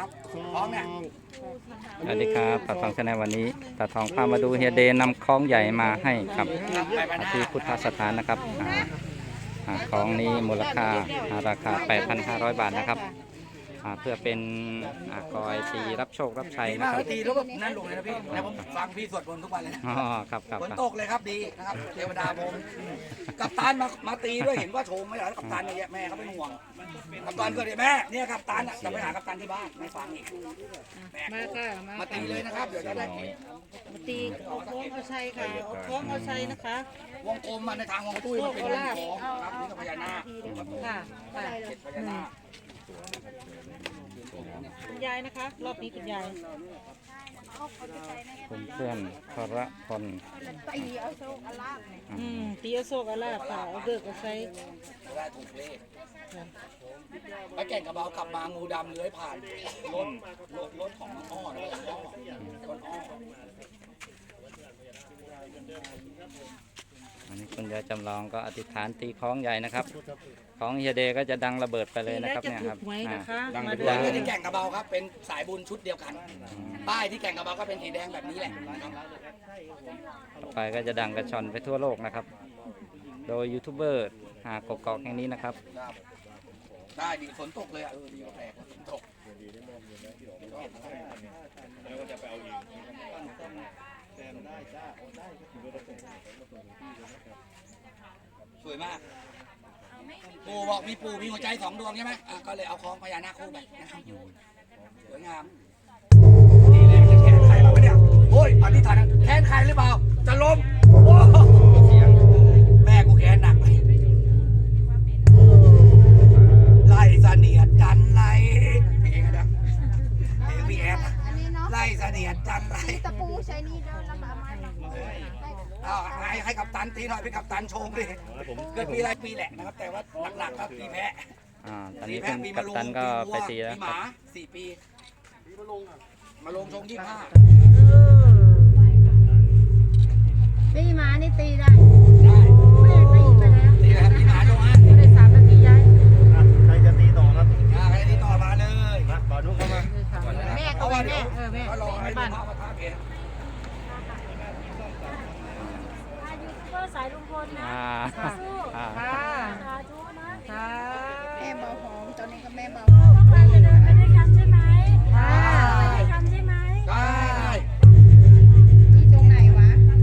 ครับพร้อมเนี่ยสวัสดีครับตาทองชาแนลวันนี้ตาทองพามาดูเฮียเดนนำคล้องใหญ่มาให้ครับครับไปไปนะที่พุทธสถานนะครับอ่าอ่าคล้องนี้มูลค่าอ่าราคา 8,500 บาทนะครับ อ่าเพื่อเป็นอ่ากอยตีรับโชครับชัยดีนะมากครับตีแล้วแบบนั่นลงเลยนะพี่แล้วผมฟังพี่สวดมนต์ทุกวันเลยนะอ๋อครับครับฝนครับ ตกเลยครับดีนะครับเทวดาผมกัปตันมามาตีด้วยเห็นว่าโชงไม่ได้แล้กัปตันเนี่ยแม่เขาเป็นห่วงกัปตันก็เดี๋ยวแม่เนี่ยกัปตันอะจะไปหากัปตันที่บ้านไม่ฟังอีกแม่มาค่ะมามาตีเลยนะครับเดี๋ยวจะได้มาตีเอาโค้งเอาชัยค่ะเอาโค้งเอาชัยนะคะวงกลมมาในทางวงตุ้ยมันเป็นวงของครับนี่ก็พญานาคค่ะค่ะเจ็ดพญานาค คุณยายนะคะ รอบนี้คุณยายคุณเพื่อนพระพลอืมตีเอาโซกเอาลาบค่ะเอาเบิกเอาชัยจะได้ถูกเลขไปแก่งกระเบากลับมางูดำเลื้อยผ่านรถรถรถของน้องอ้อนะอ้อต้นอ้อ อันนี้ คุณยายจำลองก็อธิษฐานตีคล้องใหญ่นะครับของเฮียเดก็จะดังระเบิดไปเลยตีนะแล้วครับจะเนี่ยถูครักบหวยนะคะอ่ามาเรือที่แก่งกระเบาครับเป็นสายบุญชุดเดียวกัน ป้ายที่แก่งกระเบาก็เป็นสีแดงแบบนี้แหละนะครับต่อไปก็จะดังกระชอนไปทั่วโลกนะครับ โดยยูทูบเบอร์หากกอกแห่งนี้นะครับครับ ได้ดีฝนตกเลยอะเออดีกว่าแปลกฝนตกส วยมาก ปู่บอกมีปู่มีหัวใจสองดวงใช่ไหมอะก็เลยเอาคล้องพญานาคคู่ไปนะครับสวยงามนี่เลยจะแค้นใครมาปะเนี่ยโอ้ยอธิษฐานนะแค้นใครหรือเปล่า จะล้มโอ้แม่กูแค้นหนักเลยไล่เสนียดจันไรเพลงอะไรนะเพลงพี่แอดนะอันนี้เนาะไล่เสนียดจันไรตะปูใช้นี่เดินแล้วมาไม้มาเอาให้ให้กับตันตีหน่อยเป็นกับตันโชงดิเกิดปีอะไรปีแหละนะครับ แต่ว่าหลักๆก็ปีแพะอ่าตอนปีนี้แพะคุณปีกัมะปลุงตันก็ปีวัวไปตีแล้วปีคหรับมาสี่ปีมาลงชงยี่ห้าตีหมานี่ตีได้ได้แม่ตีไปแล้วตีเลยครับปีหมาชงห้าได้สามนาทียายใครจะตีต่อครับอ่าใครที่ต่อมาเลยมาต่อนุกเข้ามาแม่เพก็ราะไปว่าแม่เดี๋ยวเออแม่ก็รอให้บ้าลูน กมาท่าเอง สายลุงพลนะอ่าอ่าค่ะสาธุนะค่ะแม่เบาหอม ตอนนี้ก็แม่เบาพวกเราจะเดินไปด้วยกันใช่ไหมค่ะ ไปด้วยกันใช่ไหมได้ที่ตรงไหนวะ สา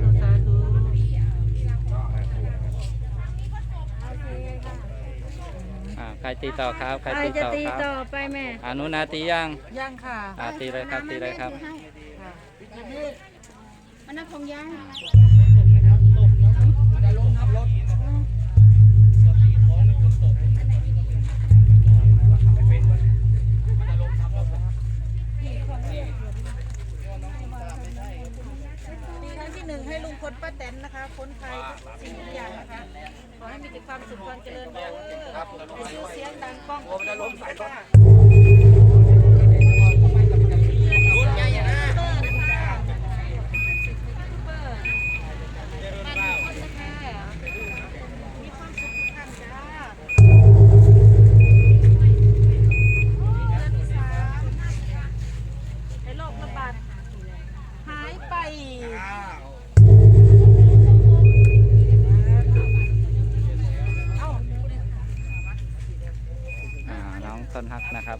ธุสาธุอ่าใครตีต่อครับใครใครตีจะต่อตีครับต่อไปแม่อานุนาตียังยังค่ะ อ่าตีเลยครับตีเลยครับ ค่ะ มันน่าคงยายมันะล้มทับจะล้มทับรถครั้งที่หนึ่งให้ลุงพลป้าแตนนะคะพ้นภัยทุกสิ่งทุกอย่างนะคะขอให้มีแต่ความสุขความเจริญเด้อชื่อเสียงดังก้องกลัวมันจะล้มส่รถรุ่นใหญ่นะเบอร์นะคะเบอร์บ้านคนนะคะมีความสุขทุกท่านจ้าเดือนที่สามให้โรคระบาดหายไป อ่าน้องต้นฮักนะครับ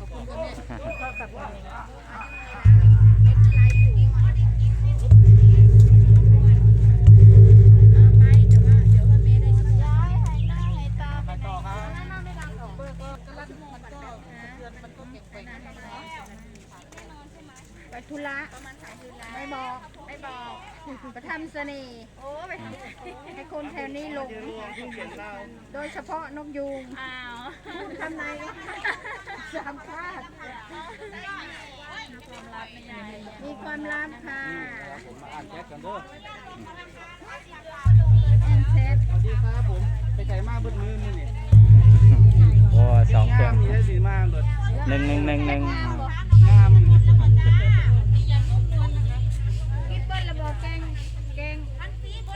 ไปธุระไม่บอกไม่บอกไปทำเสน่ห์โอ้ไปให้คนแถวนี้หลงโดยเฉพาะนกยูงอ้าวทำไมสามคาดมีความลับค่ะอ่านแชทกันเด้อแอนเซฟสวัสดีครับผมไปไก่มาเบิดมือมือนี่โอ้สองเครื่องงามนี่ได้สีมาเบิดหนึ่งหนึ่งหนึ่งหนึ่งงาม คิดเปิ้ลระบอกแกงแกง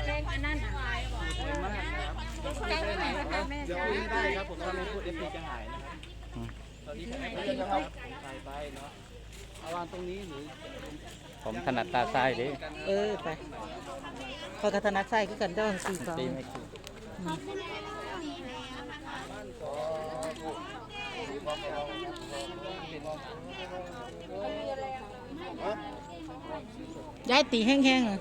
แกงอันนั้นอะ สวยมากครับ แกงอันนั้นนะคะแม่ เดี๋ยว จ้า คุยไม่ได้ครับผมถ้าไม่พูดเอฟซีจะหายนะครับ ตอ นนี้แอปเยอะนะครับใส่ไปเนาะเอาวางตรงนี้หรือผมถนัดตาซ้ายดิเออไปพอกระถนัดใส่ก็กันต้องสี่สองตีไม่ถูกย้ายตีแห้งๆอะ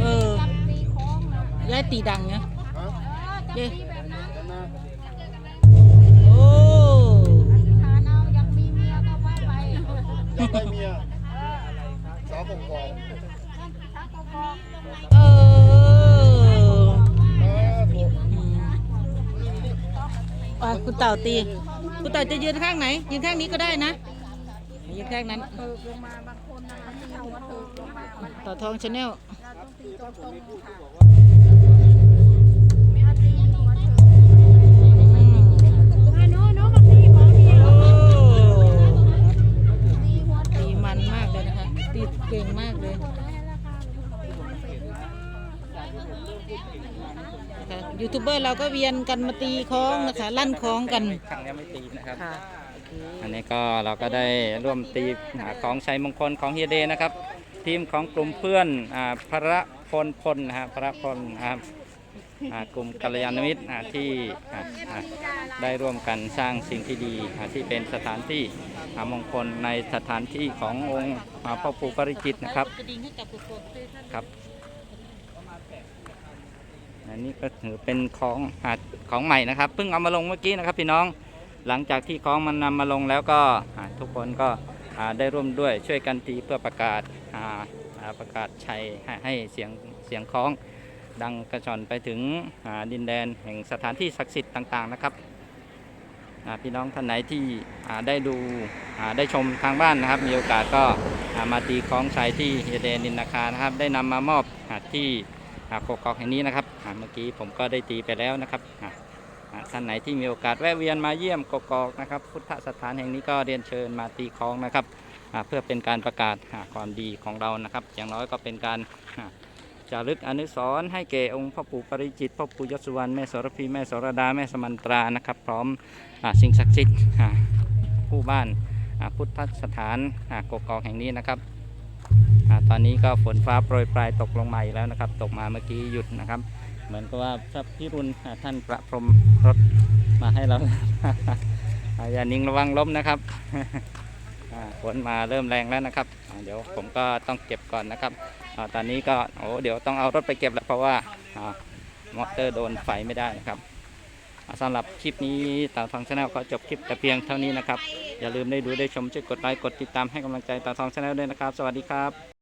เออย้ายตีดังเนี่ยเย้ ได้เมียสาวผมบอกเออเออถูกอืมอะคุณเต่าตีคุณเต่าจะยืนข้างไหน ยืนข้างนี้ก็ได้นะ ยืนข้างนั้นเติบลงมาบางคนนะคะที่เอาว่าเติบลงมามันไม่ต่อทองชาแนล เราต้องตีตรงๆค่ะ ตีเก่งมากเลยนะคะยูทูบเบอร์เราก็เวียนกันมาตีคล้องนะคะ ลั่นคล้องกันครั้งนี้ไม่ตีนะครับค่ะอันนี้ก็เราก็ได้ร่วมตีหาของชัยมงคลของเฮียเดย์นะครับ ทีมของกลุ่มเพื่อนอ่าพระพลพลนะฮะพระพลนะครับอ่ากลุ่มกัลยาณมิตรอ่าที่อ่าอ่าได้ร่วมกันสร้างสิ่งที่ดีอ่าที่เป็นสถานที่อ่ามงคลในสถานที่ขององค์อ่าพ่อปู่ปริจิตนะครับกระดิ่งให้กับกุศลด้วยท่านครับอันนี้ก็ถือเป็นของหาของใหม่นะครับเพิ่งเอามาลงเมื่อกี้นะครับ พี่น้องหลังจากที่ของมันนำมาลงแล้วก็ทุกคนก็ได้ร่วมด้วยช่วยกันตีเพื่อประกาศประกาศชัยให้เสียงเสียงของดังกระชอนไปถึงดินแดนแห่งสถานที่ศักดิ์สิทธิ์ต่างๆนะครับ พี่น้องท่านไหนที่ได้ดูได้ชมทางบ้านนะครับ มีโอกาสก็มาตีของชัยที่เฮเดนินนาคานะครับ ได้นำมามอบที่อ่ากกอกแห่งนี้นะครับเมื่อกี้ผมก็ได้ตีไปแล้วนะครับท่านไหนที่มีโอกาสแวะเวียนมาเยี่ยมกกอกนะครับ พุทธสถานแห่งนี้ก็เรียนเชิญมาตีคล้องนะครับเพื่อเป็นการประกาศความดีของเรานะครับ อย่างน้อยก็เป็นการ จารึกอนุสรณ์ให้แก่องค์พ่อปู่ปริจิตพ่อปู่ยศสุวรรณแม่สรพีแม่สรดาแม่สมันตรานะครับ พร้อมอาสิ่งศักดิ์สิทธิ์ผู้บ้านอาพุทธสถานอากกอกแห่งนี้นะครับอตอนนี้ก็ฝนฟ้าโปรยปลายตกลงมาอีกแล้วนะครับ ตกมาเมื่อกี้หยุดนะครับ เหมือนกับว่าพระพิรุณอ่าท่านประพรมรถมาให้เราอย่านิ่งระวังล้มนะครับฝนมาเริ่มแรงแล้วนะครับ เดี๋ยวผมก็ต้องเก็บก่อนนะครับ ตอนนี้ก็โอ้เดี๋ยวต้องเอารถไปเก็บแล้วเพราะว่ามอเตอร์โดนไฟไม่ได้นะครับสำหรับคลิปนี้ตาทองชาแนลก็จบคลิปแต่เพียงเท่านี้นะครับ อย่าลืมได้ดูได้ชมช่วยกดไลค์กดติดตามให้กำลังใจตาทองชาแนลด้วยนะครับ สวัสดีครับ